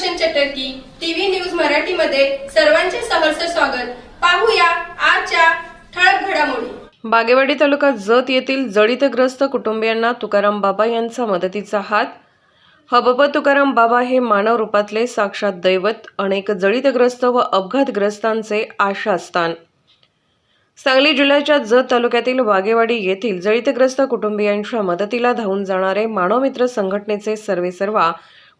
चटर्की TV news मराठीमध्ये सर्वांचे सहर्ष स्वागत. पाहूया आजच्या ठळक घडामोडी. बागेवाडी तालुका जत येथील जळीतग्रस्त कुटुंबियांना तुकाराम बाबा यांचा मदतीचा हात. हबप तुकाराम बाबा हे मानव रूपातले साक्षात दैवत अनेक जळीतग्रस्त व अपघातग्रस्तांचे आशास्थान. सांगली जिल्ह्याच्या जत तालुक्यातील वागेवाडी येथील जळीतग्रस्त कुटुंबियांच्या मदतीला धावून जाणारे मानवमित्र संघटनेचे सर्वेसर्वा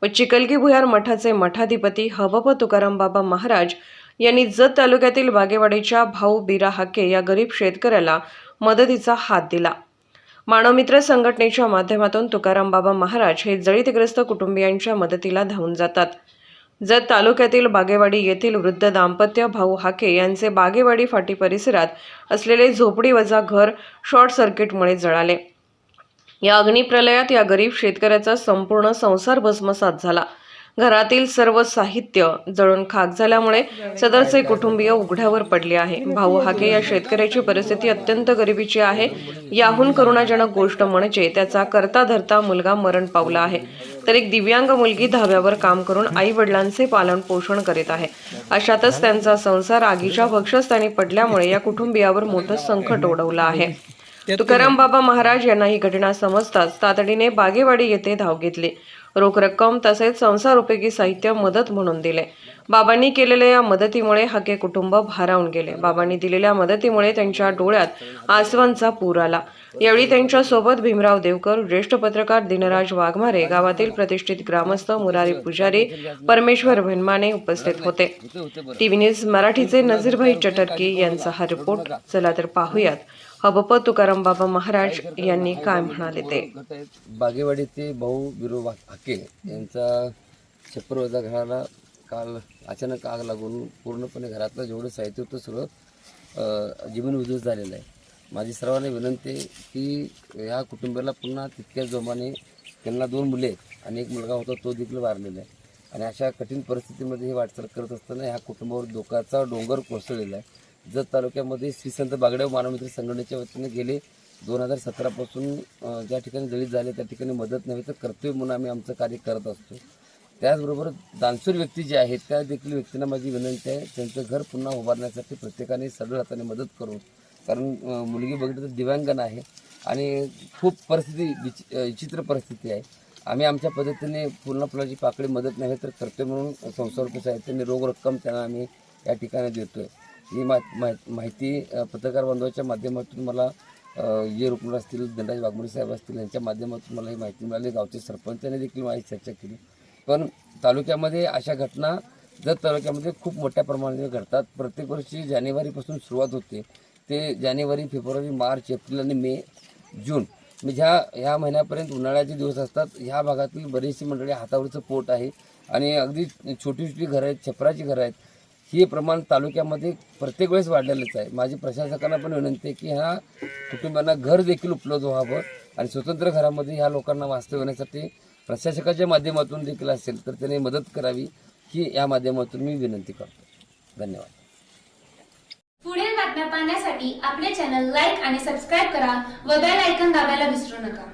व चिकलगी भुयार मठाचे मठाधिपती हबप तुकाराम बाबा महाराज यांनी जत तालुक्यातील बागेवाडीच्या भाऊ बिरा हाके या गरीब शेतकऱ्याला मदतीचा हात दिला. मानवमित्र संघटनेच्या माध्यमातून तुकाराम बाबा महाराज हे जळीतग्रस्त कुटुंबियांच्या मदतीला धावून जातात. जत तालुक्यातील बागेवाडी येथील वृद्ध दाम्पत्य भाऊ हाके यांचे बागेवाडी फाटी परिसरात असलेले झोपडी वजा घर शॉर्ट सर्किटमुळे जळाले. या अग्निप्रलयात या गरीब शेतकऱ्याचा संपूर्ण संसार भस्मसात झाला. घरातील सर्व साहित्य जळून खाक झाल्यामुळे सदरचे कुटुंबीय उघड्यावर पडले आहे. भाऊ हाके या शेतकऱ्याची परिस्थिती अत्यंत गरिबीची आहे. याहून करुणाजनक गोष्ट म्हणजे त्याचा करता धरता मुलगा मरण पावला आहे. तर एक दिव्यांग मुलगी धाब्यावर काम करून आई वडिलांचे पालन पोषण करीत आहे. अशातच त्यांचा संसार आगीच्या भक्षस्थानी पडल्यामुळे या कुटुंबियावर मोठं संकट ओढवलं आहे. तुकाराम बाबा महाराज यांना ही घटना समजताच तातडीने बागेवाडी येथे धाव घेतली. रोख रक्कम तसेच संसार उपयोगी साहित्य मदत म्हणून दिले. बाबांनी केलेल्या या मदतीमुळे हके कुटुंब भारावून गेले. बाबांनी दिलेल्या मदतीमुळे त्यांच्या डोळ्यात आसवांचा पूर आला. यावेळी त्यांच्यासोबत भीमराव देवकर ज्येष्ठ पत्रकार दिनराज वाघमारे गावातील प्रतिष्ठित ग्रामस्थ मुरारी पुजारी परमेश्वर भनमाने उपस्थित होते. टीव्ही न्यूज मराठीचे नजीरभाई चटर्की यांचा हा रिपोर्ट. चला तर पाहूयात. हबप तुकाराम बाबा महाराज यांनी काय म्हणाले ते बागेवाडीचे भाऊ बिरो हाके यांचा छप्परवजा घराला काल अचानक आग लागून पूर्णपणे घरातलं जेवढं साहित्य होतं सगळं जमीन उद्ध्वस्त झालेलं आहे. माझी सर्वांना विनंती आहे की ह्या कुटुंबाला पुन्हा तितक्याच जोमाने त्यांना दोन मुले आहेत आणि एक मुलगा होता तो देखील वारलेला आहे. आणि अशा कठीण परिस्थितीमध्ये हे वाटचाल करत असताना ह्या कुटुंबावर धोकाचा डोंगर कोसळलेला आहे. जत तालुक्यामध्ये श्री संत बागडेव मानवमित्र संघटनेच्या वतीने गेले. दोन हजार सतरापासून ज्या ठिकाणी दलित झाले त्या ठिकाणी मदत नव्हे तर कर्तव्य म्हणून आम्ही आमचं कार्य करत असतो. त्याचबरोबर दानशूर व्यक्ती जे आहेत त्या देखील व्यक्तींना माझी विनंती आहे त्यांचं घर पुन्हा उभारण्यासाठी प्रत्येकाने सरळ हाताने मदत करू. कारण मुलगी बघितलं तर दिव्यांगन आहे आणि खूप परिस्थिती विचि विचित्र परिस्थिती आहे. आम्ही आमच्या पद्धतीने पूर्ण फुलाची पाकळी मदत नाही तर कर्तव्य म्हणून संसार रुपये साहित्याने रोग रक्कम त्यांना आम्ही या ठिकाणी देतो आहे ही माहि- माहिती पत्रकार बांधवाच्या माध्यमातून मला जे रुग्ण असतील धनराज वाघमोडे साहेब असतील यांच्या माध्यमातून मला ही माहिती मिळाली. गावचे सरपंचाने देखील माझी चर्चा केली. पण तालुक्यामध्ये अशा घटना जर तालुक्यामध्ये खूप मोठ्या प्रमाणात घडतात प्रत्येक वर्षी जानेवारीपासून सुरुवात होते. ते जानेवारी फेब्रुवारी मार्च एप्रिल आणि मे जून. म्हणजे ह्या ह्या महिन्यापर्यंत उन्हाळ्याचे दिवस असतात. ह्या भागातील बरीचशी मंडळी हातावरचं पोट आहे. आणि अगदी छोटी छोटी घरं आहेत छपराची घरं आहेत. हे प्रमाण तालुक्यामध्ये प्रत्येक वेळेस वाढलेलंच आहे. माझी प्रशासकांना पण विनंती आहे की ह्या कुटुंबांना घर देखील उपलब्ध व्हावं आणि स्वतंत्र घरामध्ये ह्या लोकांना वास्तव्य होण्यासाठी प्रशासकाच्या माध्यमातून देखील असेल तर त्याने मदत करावी ही या माध्यमातून मी विनंती करतो. धन्यवाद. पुढील बातम्या पाहण्यासाठी आपले चॅनल लाईक आणि सबस्क्राईब करा व बेल ऐकन दाबायला विसरू नका.